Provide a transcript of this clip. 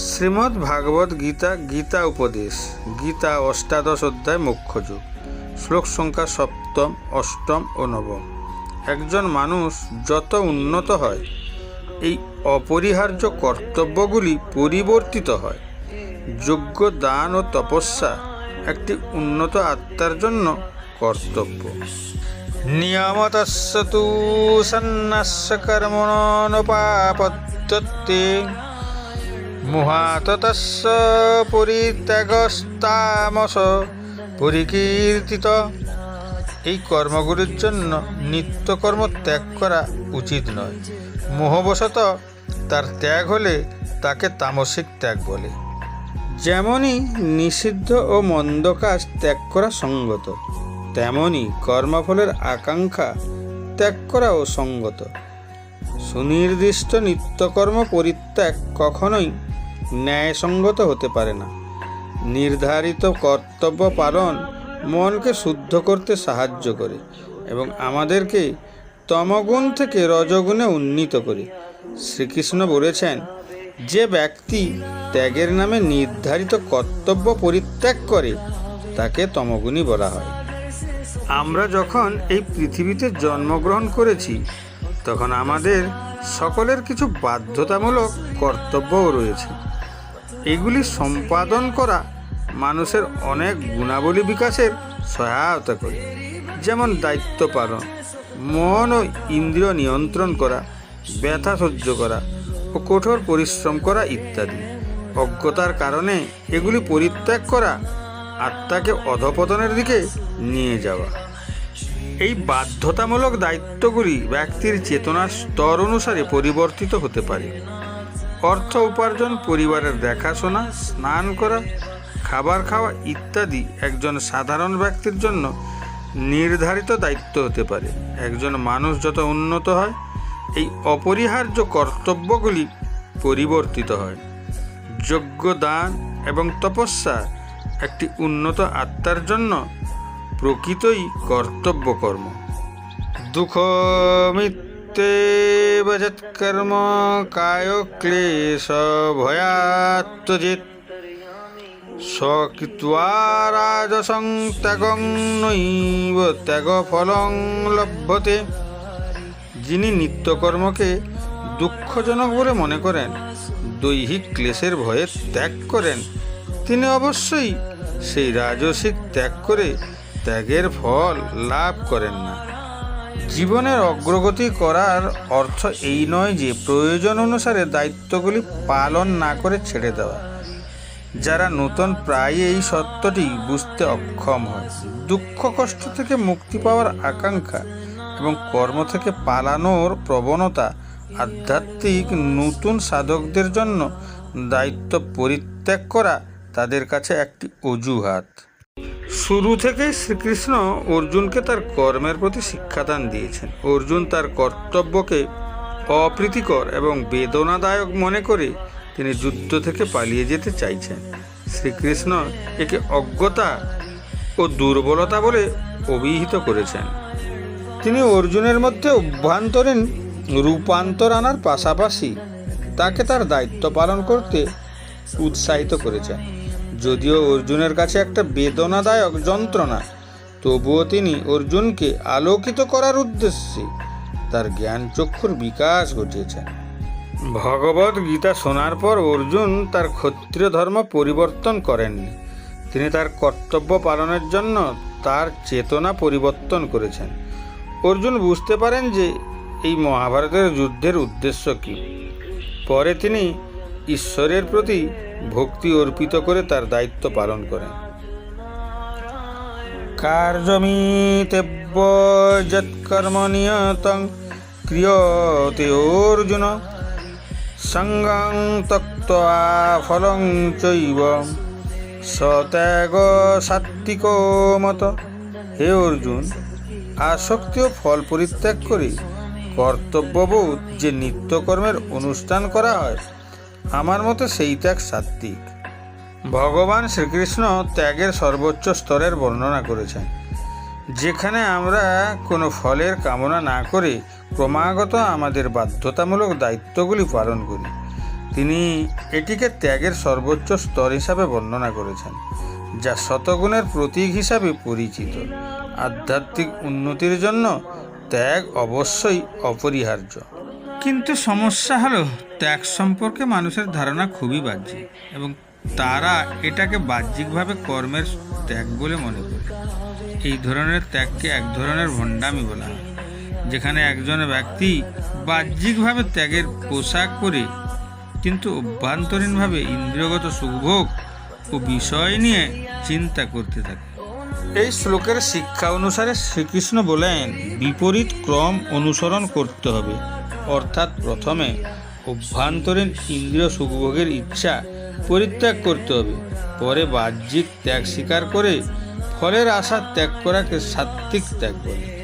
শ্রীমদ্ ভাগবত গীতা গীতা উপদেশ, গীতা অষ্টাদশ অধ্যায় মুখ্য যুগ, শ্লোক সংখ্যা সপ্তম, অষ্টম ও নবম। একজন মানুষ যত উন্নত হয়, এই অপরিহার্য কর্তব্যগুলি পরিবর্তিত হয়। যোগ্য দান ও তপস্যা একটি উন্নত আত্মার জন্য কর্তব্য। নিয়মতস্য তু সন্ন্যাস্য কর্মণোপাপদ্যতে মুহাততস্য পরিত্যাগস্তামস পরিকীর্তিত। এই কর্মগুলির জন্য নিত্যকর্ম ত্যাগ করা উচিত নয়। মোহবশত তার ত্যাগ হলে তাকে তামসিক ত্যাগ বলে। যেমনই নিষিদ্ধ ও মন্দ কাজ ত্যাগ করা সঙ্গত, তেমনই কর্মফলের আকাঙ্ক্ষা ত্যাগ করাও সঙ্গত। সুনির্দিষ্ট নিত্যকর্ম পরিত্যাগ কখনোই ন্যায়সঙ্গত হতে পারে না। নির্ধারিত কর্তব্য পালন মনকে শুদ্ধ করতে সাহায্য করে এবং আমাদেরকে তমগুণ থেকে রজগুণে উন্নীত করে। শ্রীকৃষ্ণ বলেছেন, যে ব্যক্তি ত্যাগের নামে নির্ধারিত কর্তব্য পরিত্যাগ করে, তাকে তমগুণী বলা হয়। আমরা যখন এই পৃথিবীতে জন্মগ্রহণ করেছি, তখন আমাদের সকলের কিছু বাধ্যতামূলক কর্তব্যও রয়েছে। এগুলি সম্পাদন করা মানুষের অনেক গুণাবলী বিকাশের সহায়তা করে। যেমন দায়িত্ব পালন, মন ও ইন্দ্রিয় নিয়ন্ত্রণ করা, ব্যথা সহ্য করা ও কঠোর পরিশ্রম করা ইত্যাদি। অজ্ঞতার কারণে এগুলি পরিত্যাগ করা আত্মাকে অধপতনের দিকে নিয়ে যাওয়া। এই বাধ্যতামূলক দায়িত্বগুলি ব্যক্তির চেতনার স্তর অনুসারে পরিবর্তিত হতে পারে। অর্থ উপার্জন, পরিবারের দেখাশোনা, স্নান করা, খাবার খাওয়া ইত্যাদি একজন সাধারণ ব্যক্তির জন্য নির্ধারিত দায়িত্ব হতে পারে। একজন মানুষ যত উন্নত হয়, এই অপরিহার্য কর্তব্যগুলি পরিবর্তিত হয়। যোগ্য দান এবং তপস্যা একটি উন্নত আত্মার জন্য প্রকৃতই কর্তব্য কর্ম দুঃখ মিত্যে যৎকর্ম কায় ক্লেশ সকৃত্বা রাজসং ত্যাগং নৈব ত্যাগ ফলং লভ্যতে যিনি নিত্যকর্মকে দুঃখজনক বলে মনে করেন, দৈহিক ক্লেশের ভয়ে ত্যাগ করেন, তিনি অবশ্যই সেই রাজসিক ত্যাগ করে ত্যাগের ফল লাভ করেন না। জীবনের অগ্রগতি করার অর্থ এই নয় যে প্রয়োজন অনুসারে দায়িত্বগুলি পালন না করে ছেড়ে দেওয়া। যারা নতুন প্রায় এই সত্যটি বুঝতে অক্ষম হয়। দুঃখ কষ্ট থেকে মুক্তি পাওয়ার আকাঙ্ক্ষা এবং কর্ম থেকে পালানোর প্রবণতা আধ্যাত্মিক নতুন সাধকদের জন্য দায়িত্ব পরিত্যাগ করা তাদের কাছে একটি অজুহাত। শুরু থেকেই শ্রীকৃষ্ণ অর্জুনকে তার কর্মের প্রতি শিক্ষাদান দিয়েছেন। অর্জুন তার কর্তব্যকে অপ্রীতিকর এবং বেদনাদায়ক মনে করে তিনি যুদ্ধ থেকে পালিয়ে যেতে চাইছেন। শ্রীকৃষ্ণ একে অজ্ঞতা ও দুর্বলতা বলে অভিহিত করেছেন। তিনি অর্জুনের মধ্যে অভ্যন্তরীণ রূপান্তর আনার পাশাপাশি তাকে তার দায়িত্ব পালন করতে উৎসাহিত করেছেন। যদিও অর্জুনের কাছে একটা বেদনাদায়ক যন্ত্রণা, তবুও তিনি অর্জুনকে আলোকিত করার উদ্দেশ্যে তার জ্ঞান চক্ষুর বিকাশ ঘটিয়েছেন। ভগবত গীতা শোনার পর অর্জুন তার ক্ষত্রিয় ধর্ম পরিবর্তন করেননি। তিনি তার কর্তব্য পালনের জন্য তার চেতনা পরিবর্তন করেছেন। অর্জুন বুঝতে পারেন যে এই মহাভারতের যুদ্ধের উদ্দেশ্য কী। পরে তিনি ঈশ্বরের প্রতি ভক্তি অর্পিত করে তার দায়িত্ব পালন করেন কার্যমিতেব্য যৎকর্ম নিয়তং ক্রিয়তে অর্জুন, সঙ্গং তক্ত্বা ফলং চৈব সত্যাগ সাত্বিক মত। হে অর্জুন, আসক্তি ও ফল পরিত্যাগ করে কর্তব্যবোধ যে নিত্যকর্মের অনুষ্ঠান করা হয় আমার মতে সেই ত্যাগ সাত্বিক। ভগবান শ্রীকৃষ্ণ ত্যাগের সর্বোচ্চ স্তরের বর্ণনা করেছেন। যেখানে আমরা কোনো ফলের কামনা না করে ক্রমাগত আমাদের বাধ্যতামূলক দায়িত্বগুলি পালন করি। তিনি এটিকে ত্যাগের সর্বোচ্চ স্তর হিসাবে বর্ণনা করেছেন, যা শতগুণের প্রতীক হিসাবে পরিচিত। আধ্যাত্মিক উন্নতির জন্য ত্যাগ অবশ্যই অপরিহার্য। কিন্তু সমস্যা হলো ত্যাগ সম্পর্কে মানুষের ধারণা খুবই বাহ্যিক এবং তারা এটাকে বাহ্যিকভাবে কর্মের ত্যাগ বলে মনে করে। এই ধরনের ত্যাগকে এক ধরনের ভণ্ডামি বলা হয়, যেখানে একজন ব্যক্তি বাহ্যিকভাবে ত্যাগের পোশাক পরে, কিন্তু অভ্যন্তরীণভাবে ইন্দ্রিয়গত সুখভোগ ও বিষয় নিয়ে চিন্তা করতে থাকে। এই শ্লোকের শিক্ষা অনুসারে শ্রীকৃষ্ণ বলেন, বিপরীত ক্রম অনুসরণ করতে হবে। অর্থাৎ প্রথমে অভ্যন্তরীণ ইন্দ্রিয় সুখভোগের ইচ্ছা পরিত্যাগ করতে হবে। পরে বাহ্যিক ত্যাগ স্বীকার করে ফলের আশা ত্যাগ করাকে সাত্ত্বিক ত্যাগ বলে।